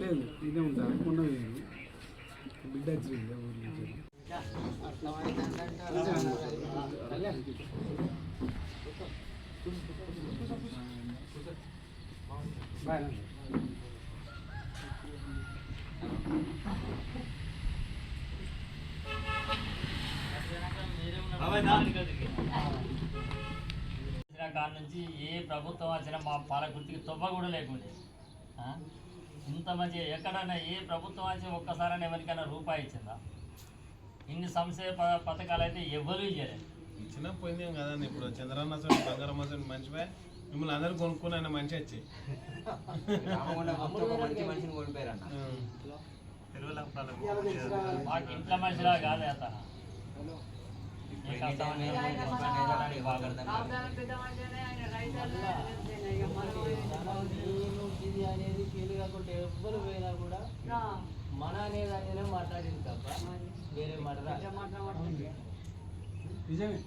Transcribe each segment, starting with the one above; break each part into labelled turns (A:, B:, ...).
A: లేదు ఇదే ఉంటా మొన్న బిడ్డ వచ్చింది ఊరి నుంచి బాయ్
B: వచ్చిన కాడ నుంచి ఏ ప్రభుత్వం వచ్చినా మా పాలకుర్తికి తొవ్వ కూడా లేకుండే. ఆ? ఇంత మంచి ఎక్కడైనా ఏ ప్రభుత్వం వచ్చి ఒక్కసారైనా ఎవరికైనా రూపాయి ఇచ్చిందా? ఇన్ని సంక్షేమ ప- పథకాలు అయితే ఎవరు ఇయ్యలేదు
C: ఇచ్చిన పోయింది కదండి. ఇప్పుడు చంద్రన్న అసలు బంగారం అసలు మంచివే మిమ్మల్ని అందరూ కొనుక్కుని ఆయన మంచి వచ్చి.
B: మాకు ఇంట్లో మనిషిలా కాదే అతను. అనేది
D: ఫీల్ కాకుండా ఎవ్వరు పోయినా కూడా మన అనేది అనేది మాట్లాడింది తప్ప వేరే మాట
A: నిజమే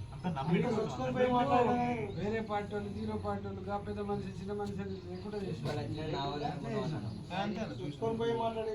A: వేరే పార్టీ వాళ్ళు జీరో పార్టీ వాళ్ళు గా పెద్ద మనిషి చిన్న మనిషి అని లేకుండా చేస్తారు
C: అంతే. చూసుకొని పోయి మాట్లాడి.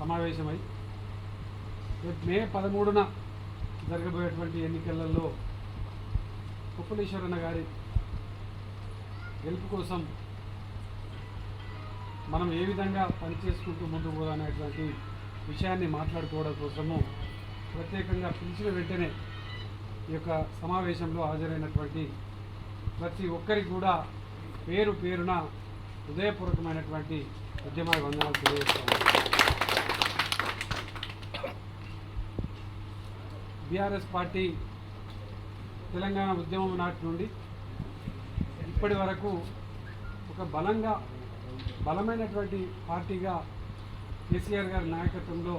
A: సమావేశమై రేపు మే పదమూడున జరగబోయేటువంటి ఎన్నికలలో కుప్పలేశ్వరన్న గారి గెలుపు కోసం మనం ఏ విధంగా పనిచేసుకుంటూ ముందుకు పోదనేటువంటి విషయాన్ని మాట్లాడుకోవడం కోసము ప్రత్యేకంగా పిలిచిన వెంటనే ఈ యొక్క సమావేశంలో హాజరైనటువంటి ప్రతి ఒక్కరికి కూడా పేరు పేరున హృదయపూర్వకమైనటువంటి ఉద్యమ వందనాలు తెలియజేస్తాను. బీఆర్ఎస్ పార్టీ తెలంగాణ ఉద్యమం నాటి నుండి ఇప్పటి వరకు ఒక బలంగా బలమైనటువంటి పార్టీగా కేసీఆర్ గారి నాయకత్వంలో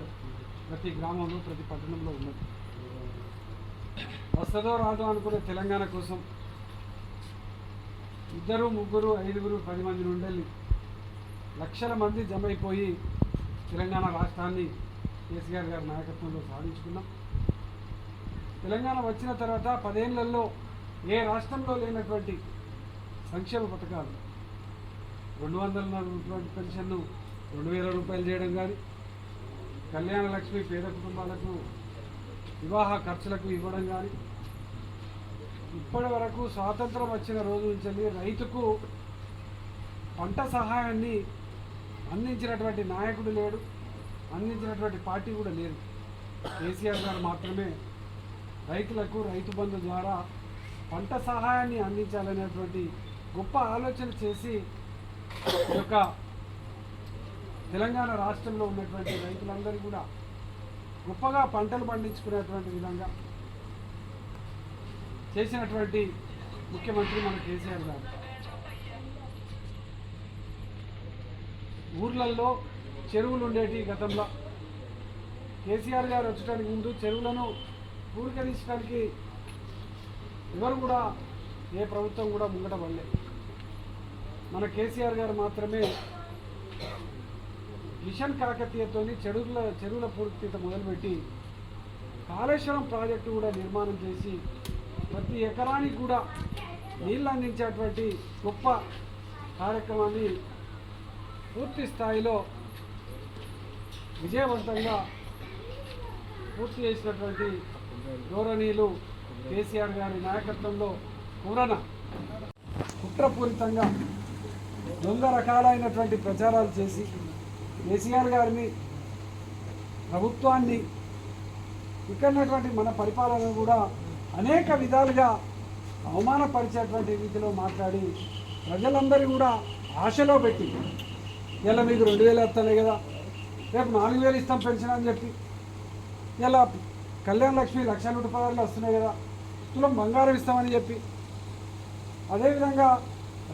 A: ప్రతి గ్రామంలో ప్రతి పట్టణంలో ఉన్నది. వస్తుందో రాదో అనుకునే తెలంగాణ కోసం ఇద్దరు ముగ్గురు ఐదుగురు పది మంది నుండి లక్షల మంది జమ అయిపోయి తెలంగాణ రాష్ట్రాన్ని కేసీఆర్ గారి నాయకత్వంలో సాధించుకున్నాం. తెలంగాణ వచ్చిన తర్వాత పదేళ్ళలో ఏ రాష్ట్రంలో లేనటువంటి సంక్షేమ పథకాలు? రెండు వందల నలభై పెన్షన్ను రెండు వేల రూపాయలు చేయడం కానీ కళ్యాణ లక్ష్మి పేద కుటుంబాలకు వివాహ ఖర్చులకు ఇవ్వడం కానీ ఇప్పటి వరకు స్వాతంత్రం వచ్చిన రోజు నుంచి రైతుకు పంట సహాయాన్ని అందించినటువంటి నాయకుడు లేడు అందించినటువంటి పార్టీ కూడా లేదు. కేసీఆర్ గారు మాత్రమే రైతులకు రైతు బంధు ద్వారా పంట సహాయాన్ని అందించాలనేటువంటి గొప్ప ఆలోచన చేసి ఈ యొక్క తెలంగాణ రాష్ట్రంలో ఉన్నటువంటి రైతులందరూ కూడా గొప్పగా పంటలు పండించుకునేటువంటి విధంగా చేసినటువంటి ముఖ్యమంత్రి మన కేసీఆర్ గారు. ఊర్లలో చెరువులు ఉండేటి గతంలో. కేసీఆర్ గారు వచ్చడానికి ముందు చెరువులను పూర్కరించడానికి ఎవరు కూడా ఏ ప్రభుత్వం కూడా ముంగట పడలేదు. మన కేసీఆర్ గారు మాత్రమే మిషన్ కాకతీయతోని చెరువుల చెరువుల పూర్తిత మొదలుపెట్టి కాళేశ్వరం ప్రాజెక్టు కూడా నిర్మాణం చేసి ప్రతి ఎకరానికి కూడా నీళ్ళు అందించేటువంటి గొప్ప కార్యక్రమాన్ని పూర్తి స్థాయిలో విజయవంతంగా పూర్తి చేసినటువంటి గౌరవనీయులు కేసీఆర్ గారి నాయకత్వంలో పూరణ కుట్రపూరితంగా దొంగ రకాలైనటువంటి ప్రచారాలు చేసి కేసీఆర్ గారిని ప్రభుత్వాన్ని ఇక్కడటువంటి మన పరిపాలన కూడా అనేక విధాలుగా అవమానపరిచేటువంటి రీతిలో మాట్లాడి ప్రజలందరూ కూడా ఆశలో పెట్టి ఇలా మీకు రెండు వేలు వస్తాయి కదా రేపు నాలుగు వేలు ఇస్తాం పెన్షన్ అని చెప్పి ఇలా కళ్యాణ లక్ష్మి లక్ష నూట పదార్లు వస్తున్నాయి కదా. తులం బంగారం ఇస్తామని చెప్పి. అదేవిధంగా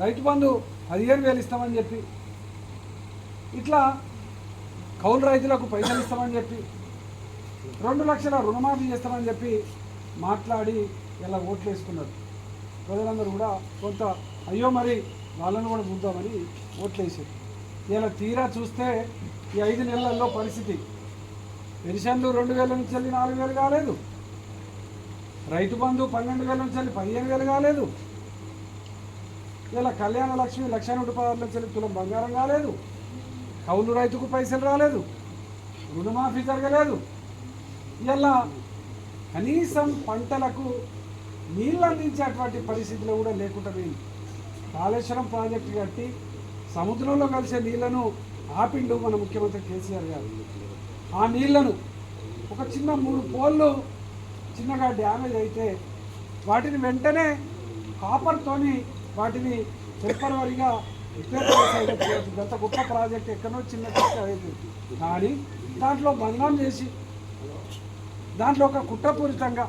A: రైతు బంధు పదిహేను వేలు ఇస్తామని చెప్పి. ఇట్లా కౌలు రైతులకు పైసలు ఇస్తామని చెప్పి. రెండు లక్షల రుణమాఫీ చేస్తామని చెప్పి మాట్లాడి ఇలా ఓట్లు వేసుకున్నారు. ప్రజలందరూ కూడా కొంత అయ్యో మరి వాళ్ళను కూడా చూద్దామని ఓట్లు వేసారు. ఇలా తీరా చూస్తే ఈ ఐదు నెలల్లో పరిస్థితి పెన్షన్లు రెండు వేల నుంచి వెళ్ళి నాలుగు వేలు కాలేదు. రైతు బంధు పన్నెండు వేల నుంచి వెళ్ళి పదిహేను వేలు కాలేదు. ఇలా కళ్యాణ లక్ష్మి లక్ష నూట పదహారు నుంచి వెళ్ళి తులం బంగారం కాలేదు. కౌలు రైతుకు పైసలు రాలేదు. రుణమాఫీ జరగలేదు. ఇలా కనీసం పంటలకు నీళ్ళు అందించేటువంటి పరిస్థితిలో కూడా లేకుండా పోయింది. కాళేశ్వరం ప్రాజెక్టు కట్టి సముద్రంలో కలిసే నీళ్ళను ఆపిండు మన ముఖ్యమంత్రి కేసీఆర్ గారు. ఆ నీళ్ళను ఒక చిన్న మూడు పోళ్ళు చిన్నగా డ్యామేజ్ అయితే వాటిని వెంటనే కాపర్తోని వాటిని టెంపరవరిగా రిపేర్ చేసేయచ్చు గత గొప్ప ప్రాజెక్ట్ ఎక్కడో చిన్న చిన్న అయిపోయింది కానీ దాంట్లో బంధం చేసి దాంట్లో ఒక కుట్రపూరితంగా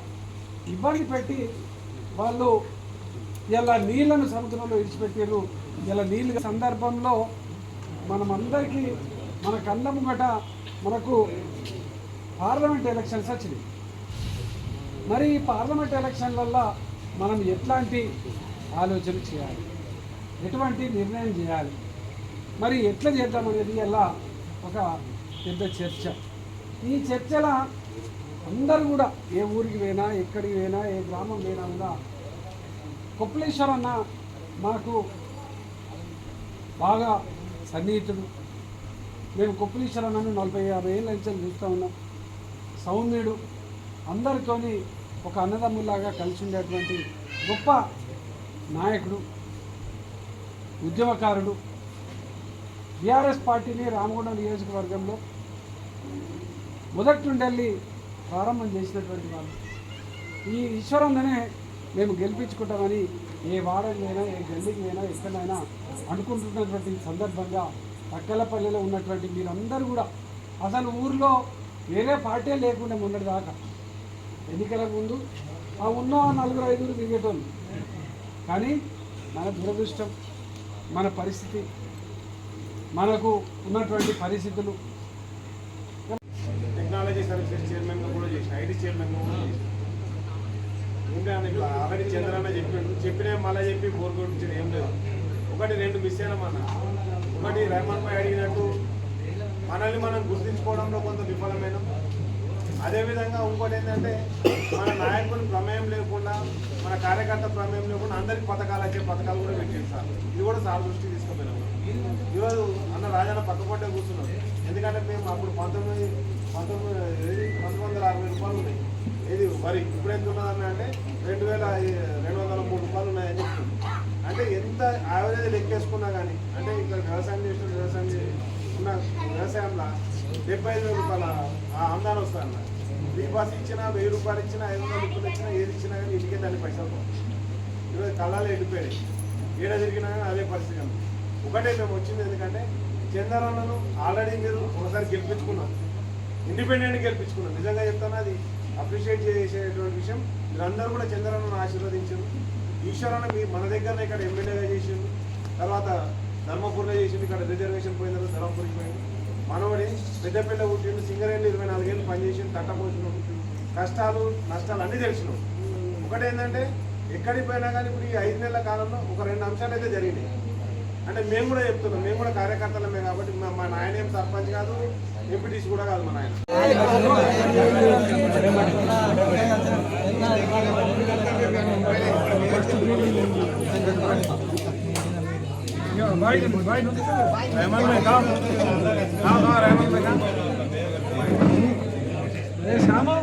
A: ఇబ్బంది పెట్టి వాళ్ళు ఇలా నీళ్ళను సముద్రంలో విడిచిపెట్టారు ఇలా నీళ్ళ సందర్భంలో మనమందరికీ మన కళ్ళ ముంగట మనకు పార్లమెంట్ ఎలక్షన్స్ వచ్చినాయి. మరి ఈ పార్లమెంట్ ఎలక్షన్లల్లో మనం ఎట్లాంటి ఆలోచన చేయాలి? ఎటువంటి నిర్ణయం చేయాలి? మరి ఎట్లా చేద్దామనేది ఎలా ఒక పెద్ద చర్చ. ఈ చర్చల అందరూ కూడా ఏ ఊరికి పోయినా ఎక్కడికి పోయినా ఏ గ్రామం పోయినా కూడా కొప్పలేశ్వర్ అన్న మాకు బాగా సన్నిహితుడు. మేము కొప్పలేశ్వర్ నలభై యాభై ఏళ్ళ నుంచి చూస్తూ ఉన్నాం. సౌమ్యుడు అందరితోని ఒక అన్నదమ్ములాగా కలిసి ఉండేటువంటి గొప్ప నాయకుడు ఉద్యమకారుడు. బీఆర్ఎస్ పార్టీని రామగుండం నియోజకవర్గంలో మొదటి నుండి ప్రారంభం చేసినటువంటి వాళ్ళు. ఈ ఈశ్వరంలోనే మేము గెలిపించుకుంటామని ఏ వాడకైనా ఏ గల్లీకి పోయినా ఎక్కడైనా అనుకుంటున్నటువంటి సందర్భంగా పక్కలపల్లిలో ఉన్నటువంటి మీరందరూ కూడా అసలు ఊర్లో వేరే పార్టీ లేకుండా మొన్నటి దాకా. ఎన్నికల ముందు ఆ ఉన్న నలుగురు ఐదుగురు తిరిగేటోళ్ళు కానీ మన దురదృష్టం మన పరిస్థితి మనకు ఉన్నటువంటి పరిస్థితులు.
C: టెక్నాలజీ సర్వీసెస్ చైర్మన్గా కూడా చేసిన ఐటీ చైర్మన్గా కూడా చేసిన. ఇంకా ఇప్పుడు ఆల్రెడీ చంద్రన్న చెప్పి చెప్పినా మళ్ళీ చెప్పి బోర్ కొట్టించిన ఏం లేదు. ఒకటి రెండు మిస్ అయినామన్న ఒకటి రెహమాన్ భాయ్ అడిగినట్టు మనల్ని మనం గుర్తించుకోవడంలో కొంత విఫలమైన. అదేవిధంగా ఇంకోటి ఏంటంటే మన నాయకుని ప్రమేయం లేకుండా మన కార్యకర్త ప్రమేయం లేకుండా అందరికి పథకాలు వచ్చే పథకాలు కూడా పెట్టింది సార్. ఇది కూడా సార్ దృష్టికి తీసుకుపోయినాం. ఈరోజు అన్న రాజన్న పక్కపట్టే కూర్చున్నాం ఎందుకంటే మేము అప్పుడు పంతొమ్మిది పంతొమ్మిది పంతొమ్మిది వందల అరవై రూపాయలు ఉన్నాయి. ఇది వరి. ఇప్పుడు ఎంత ఉన్నదన్న అంటే రెండు వేల రెండు వందల మూడు రూపాయలు ఉన్నాయని చెప్తున్నాం అంటే ఎంత యావరేజ్ లెక్కేసుకున్నా కానీ అంటే ఇక్కడ వ్యవసాయం చేసిన వ్యవసాయం ఉన్న వ్యవసాయంలో డెబ్బై ఐదు వేల రూపాయల ఆ ఆమ్దానం వస్తుంది ఫ్రీ బస్ ఇచ్చినా వెయ్యి రూపాయలు ఇచ్చినా ఐదు వందల రూపాయలు ఇచ్చినా ఏది ఇచ్చినా కానీ ఇంటికే దాని పైసలు పోవు. ఈరోజు కళ్ళాలు ఎండిపోయాయి. ఏడ తిరిగినా కానీ అదే పరిస్థితి అండి ఒకటే మేము వచ్చింది ఎందుకంటే చంద్రన్నను ఆల్రెడీ మీరు ఒకసారి గెలిపించుకున్నాం ఇండిపెండెంట్ గెలిపించుకున్నాం నిజంగా చెప్తాను అది అప్రిషియేట్ చేసేటువంటి విషయం. మీరందరూ కూడా చంద్రన్నను ఆశీర్వదించారు ఈశ్వరాన్ని మీ మన దగ్గరనే ఇక్కడ ఎమ్మెల్యేగా చేసిండు. తర్వాత ధర్మపూర్లో చేసిండు ఇక్కడ రిజర్వేషన్ పోయిన తర్వాత ధర్మపురికి పోయింది మనవడి పెద్దపల్లి పుట్టిండు సింగరేళ్ళు ఇరవై నాలుగేళ్ళు పనిచేసిండు తట్టపోసినాడు కష్టాలు నష్టాలు అన్నీ తెలిసినాం ఒకటేంటంటే ఎక్కడికి పోయినా కానీ ఇప్పుడు ఈ ఐదు నెలల కాలంలో ఒక రెండు అంశాలు అయితే జరిగినాయి. అంటే మేము కూడా చెప్తున్నాం మేము కూడా కార్యకర్తలమే కాబట్టి మా నాయన ఏం సర్పంచ్ కాదు ఎంపీటీసీ కూడా కాదు మా నాయన. శ్యామ.